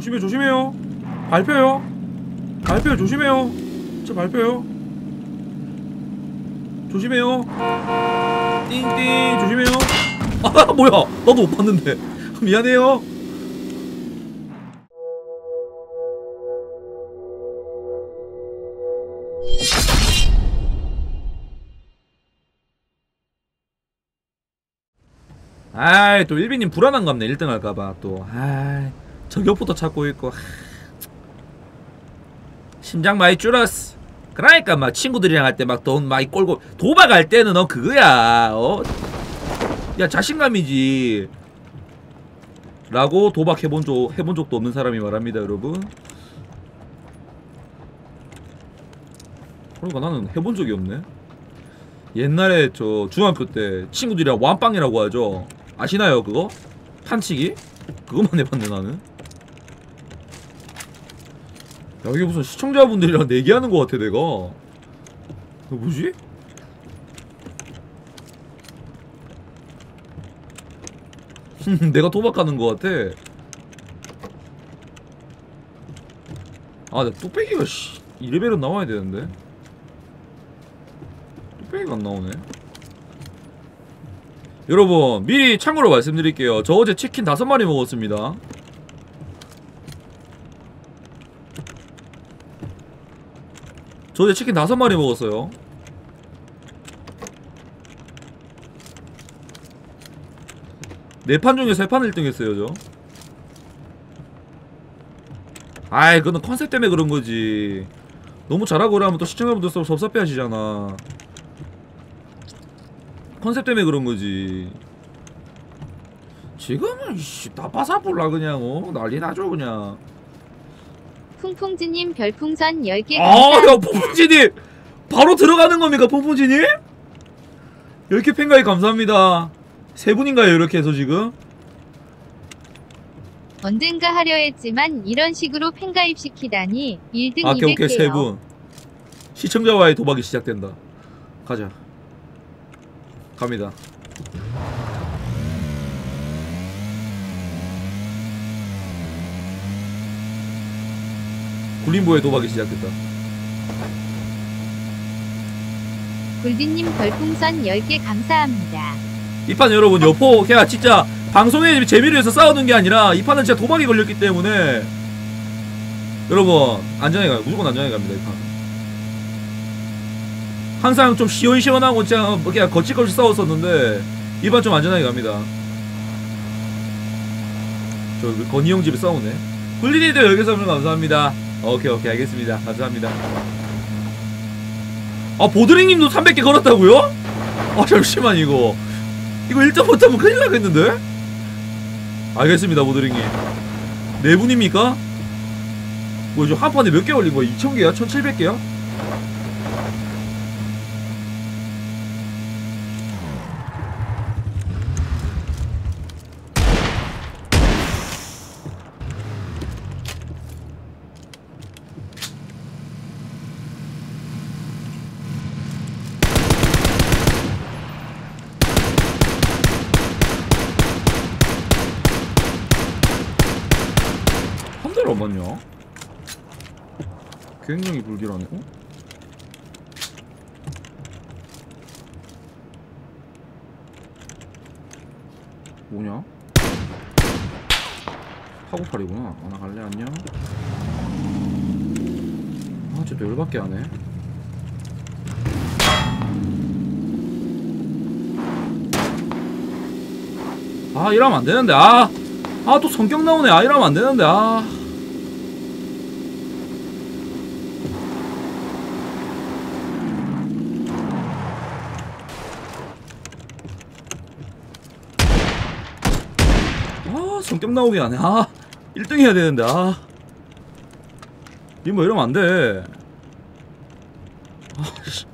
조심해 조심해요. 밟혀요. 밟혀요 조심해요. 저 밟혀요. 조심해요. 띵띵 조심해요. 아 뭐야. 나도 못 봤는데. 미안해요. 아이 또 일빈님 불안한갑네. 1등 할까봐 또. 아이 저격부터 찾고 있고 하. 심장 많이 줄었어 그러니까 막 친구들이랑 할 때 막 돈 많이 꼴고 도박할 때는 너 그거야 어? 야 자신감이지 라고 도박 해본 적 해본 적도 없는 사람이 말합니다 여러분 그러니까 나는 해본 적이 없네 옛날에 저 중학교 때 친구들이랑 완빵이라고 하죠 아시나요 그거? 판치기? 그것만 해봤네 나는 야 이게 무슨 시청자분들이랑 내기하는 것 같아 내가. 이거 뭐지? 내가 도박하는 것 같아. 아내 뚝배기가 씨 2레벨은 나와야 되는데. 뚝배기가 안 나오네. 여러분 미리 참고로 말씀드릴게요. 저 어제 치킨 다섯 마리 먹었습니다 저 어제 치킨 다섯 마리 먹었어요. 네 판 중에 세 판 1등 했어요 저. 아이 그거는 컨셉 때문에 그런 거지. 너무 잘하고 그러면 또 시청자분들 섭- 섭섭해 하시잖아. 컨셉 때문에 그런 거지. 지금은 이씨 나빠사불라 그냥 어? 난리 나죠 그냥 풍풍지님 별풍선 10개 아야. 풍풍지님 바로 들어가는 겁니까 풍풍지님? 이렇게 팬가입 감사합니다 세 분인가요 이렇게 해서 지금? 언젠가 하려 했지만 이런 식으로 팬가입시키다니 1등 아, 오케이 오케이 200개요. 세분 시청자와의 도박이 시작된다 가자 갑니다 굴림보의 도박이 시작됐다. 굴비님 별풍선 10개 감사합니다. 이 판 여러분 여포 그냥 진짜 방송에 재미를 위해서 싸우는 게 아니라 이 판은 진짜 도박이 걸렸기 때문에 여러분 안전하게 가요. 무조건 안전하게 갑니다 이 판. 항상 좀 시원시원하고 뭐 그냥 거칠거칠 싸웠었는데 이 판 좀 안전하게 갑니다. 저 건희 형 집에 싸우네. 굴리니도 여기서 감사합니다 오케이 오케이 알겠습니다 감사합니다 아 보드링님도 300개 걸었다고요? 아 잠시만 이거 이거 1점 못하면 큰일 나겠는데? 알겠습니다 보드링님 네 분입니까? 뭐 이제 한 판에 몇 개 올린 거야? 2000개야? 1700개야? 얼마냐? 계획량이 불길하네 어? 뭐냐? 파고팔이구나. 아, 나 갈래? 안녕. 아 쟤도 열받게 하네. 아 이러면 안 되는데. 아 아 또 성격 나오네. 아 이러면 안 되는데. 아 아 성격 하네. 아 1등 해야 되는데 아. 리모 이러면 안돼. 아씨.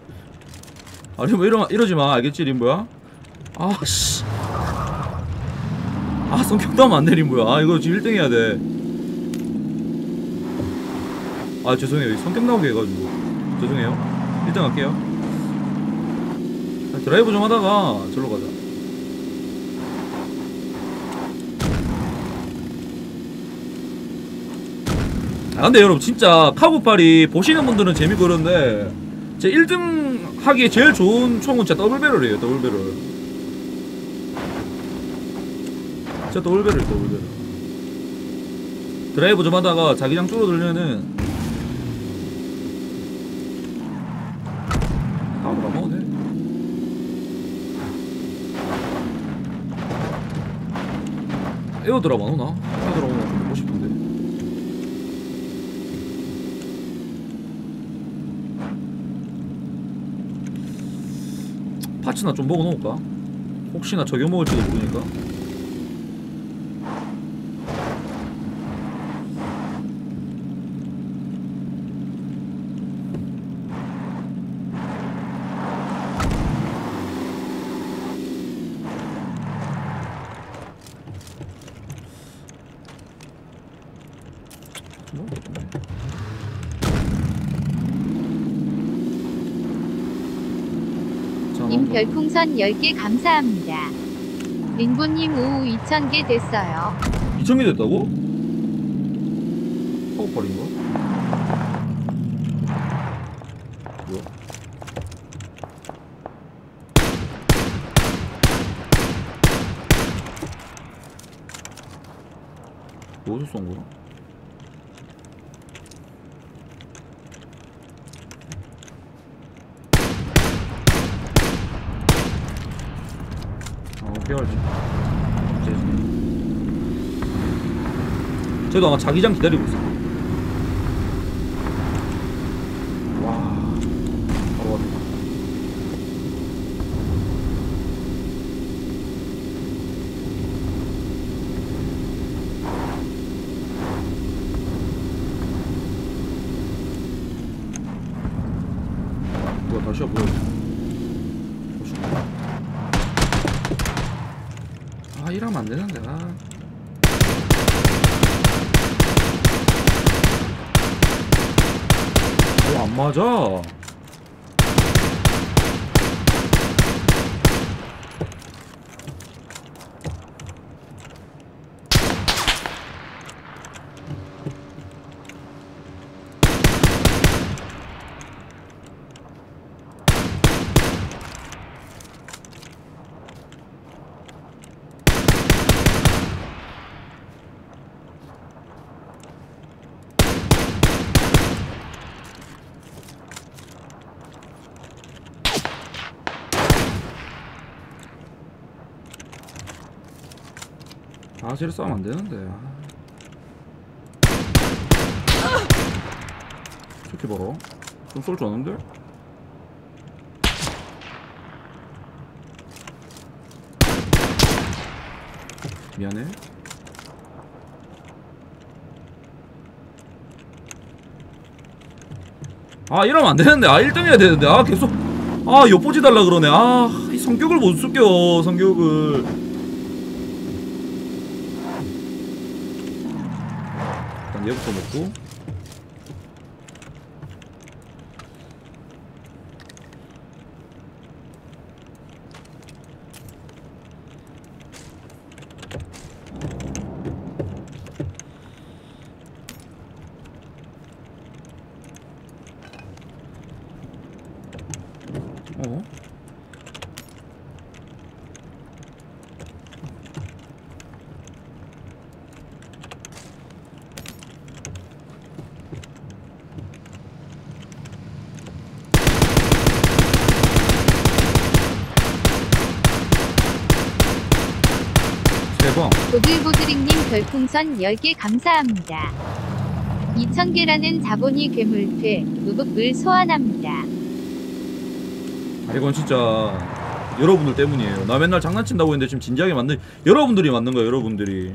아 리모 이러, 이러지마. 알겠지 림보야? 아씨. 아 성격 나오면 안돼 림보야. 아 이거 지금 1등 해야 돼아 죄송해요. 성격 나오게 해가지고. 죄송해요. 1등 할게요. 아, 드라이브 좀 하다가 절로 가자 아 근데 여러분 진짜 카구팔이 보시는 분들은 재밌고 그런데 제 1등 하기에 제일 좋은 총은 진짜 더블배럴이에요 더블배럴. 진짜 더블배럴 더블배럴. 드라이브 좀 하다가 자기장 줄어들면은 에어드랍 안 오나? 에어드랍 오면 좀 보고 싶은데 파츠나 좀 먹어놓을까? 혹시나 저격 먹을지도 모르니까 뭐? 자, 님 한번 별풍선 10개 감사합니다. 링보님 오후 2000개 됐어요. 2,000개 됐다고? 사고팔인가? 뭐야? 어디서 쏜 거야? 아, 깨알지. 쟤도 아마 자기장 기다리고 있어. 와, 바로 왔다. 뭐야 다시야 뭐야? 아 이러면 안 되는데. 아. 어, 안 맞아. 아, 쟤를 싸우면 안 되는데. 아. 저렇게 봐라. 좀 쏠 줄 아는데? 미안해. 아, 이러면 안 되는데. 아, 1등 해야 되는데. 아, 계속. 아, 엿보지 달라 그러네. 아, 이 성격을 못 숙여, 성격을. 일단 얘부터 먹고 어? 대박 보들보드링님 별풍선 10개 감사합니다. 2000개라는 자본이 괴물퇴, 무급을 소환합니다. 아 이건 진짜 여러분들 때문이에요. 나 맨날 장난친다고 했는데 지금 진지하게 만든 여러분들이 만든 거예요. 여러분들이.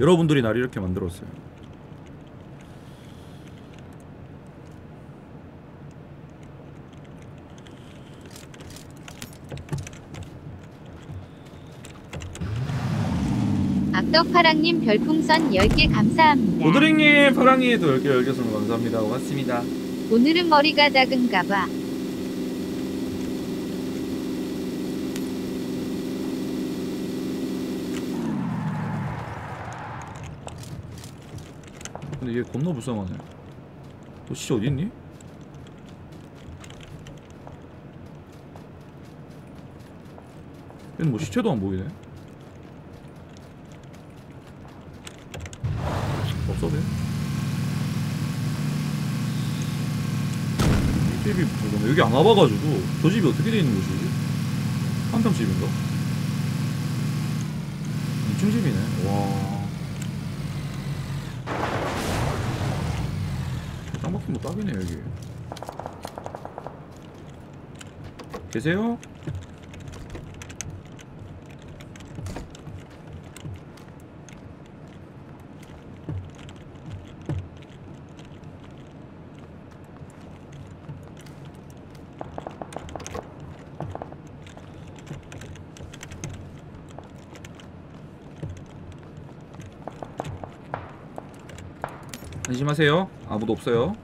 여러분들이 날 이렇게 만들었어요. 악덕파랑님 별풍선 10개 감사합니다. 오드링님 파랑이도 10개 10개 선 감사합니다. 고맙습니다. 오늘은 머리가 작은가봐. 근데 얘 겁나 불쌍하네. 너씨 어디있니? 얘는 뭐 시체도 안 보이네. 돼. 이 집이 뭐냐 여기 안 와봐가지고 저 집이 어떻게 돼 있는 거지? 한평 집인가? 2층 집이네. 와. 땅 박힌 거 딱이네 여기. 계세요? 안심하세요. 아무도 없어요.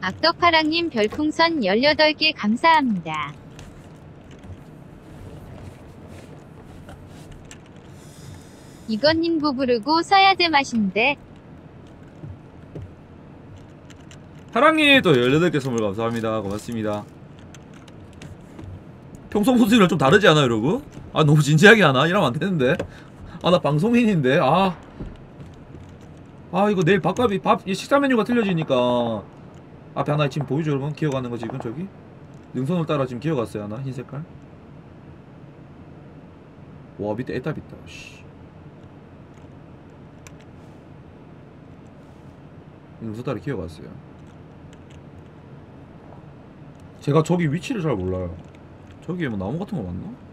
악덕파랑님 별풍선 18개 감사합니다. 이건님 부부르고 써야 돼 맛인데 사랑이 또 18개 선물 감사합니다. 고맙습니다. 평소 모습이랑 좀 다르지 않아요, 여러분? 아, 너무 진지하게 하나? 이러면 안 되는데. 아, 나 방송인인데. 아. 아, 이거 내일 밥값이, 밥, 이 식사 메뉴가 틀려지니까. 앞에 하나 지금 보이죠, 여러분? 기어가는 거 지금 저기? 능선을 따라 지금 기어갔어요, 하나? 흰 색깔. 와, 밑에 애답 있다, 씨. 능선 따라 기어갔어요. 제가 저기 위치를 잘 몰라요. 저기에 뭐 나무 같은 거 맞나?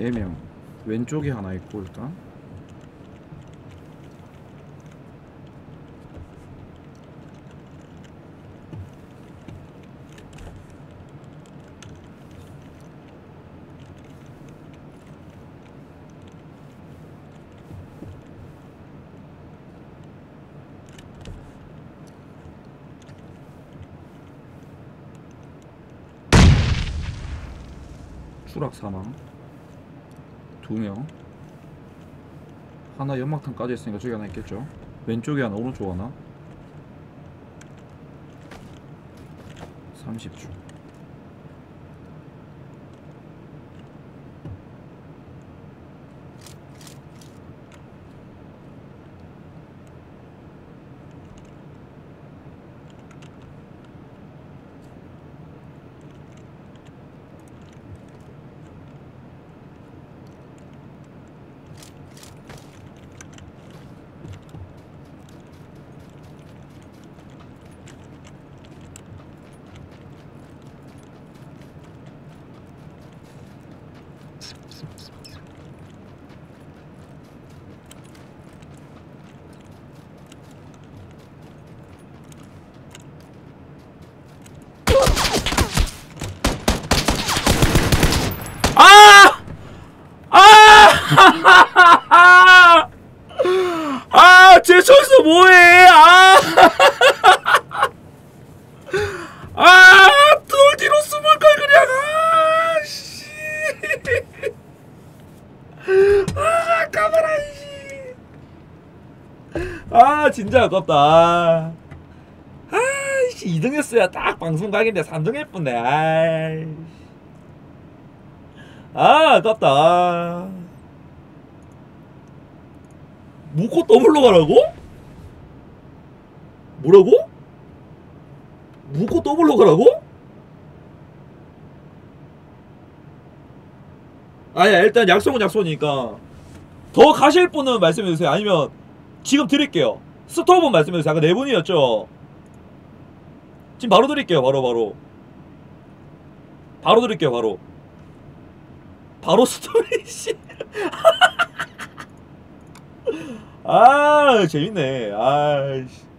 4명. 왼쪽에 하나 있고 일단. 추락 사망. 두 명. 하나 연막탄 까져 있으니까 저기 하나 있겠죠. 왼쪽에 하나, 오른쪽 하나. 30초. 카메라 이씨 아 진짜 아깝다 아, 아이씨 2등 했어야 딱 방송 각인데 3등 했뿐네 아이 아 아깝다 무코 더블로 가라고? 뭐라고? 무코 더블로 가라고? 아야 일단 약속은 약속이니까 더 가실 분은 말씀해 주세요. 아니면 지금 드릴게요. 스토브는 말씀해 주세요. 아까 네 분이었죠? 지금 바로 드릴게요. 바로 바로. 바로 드릴게요 바로. 바로 스토리 씨. 아 재밌네. 아이씨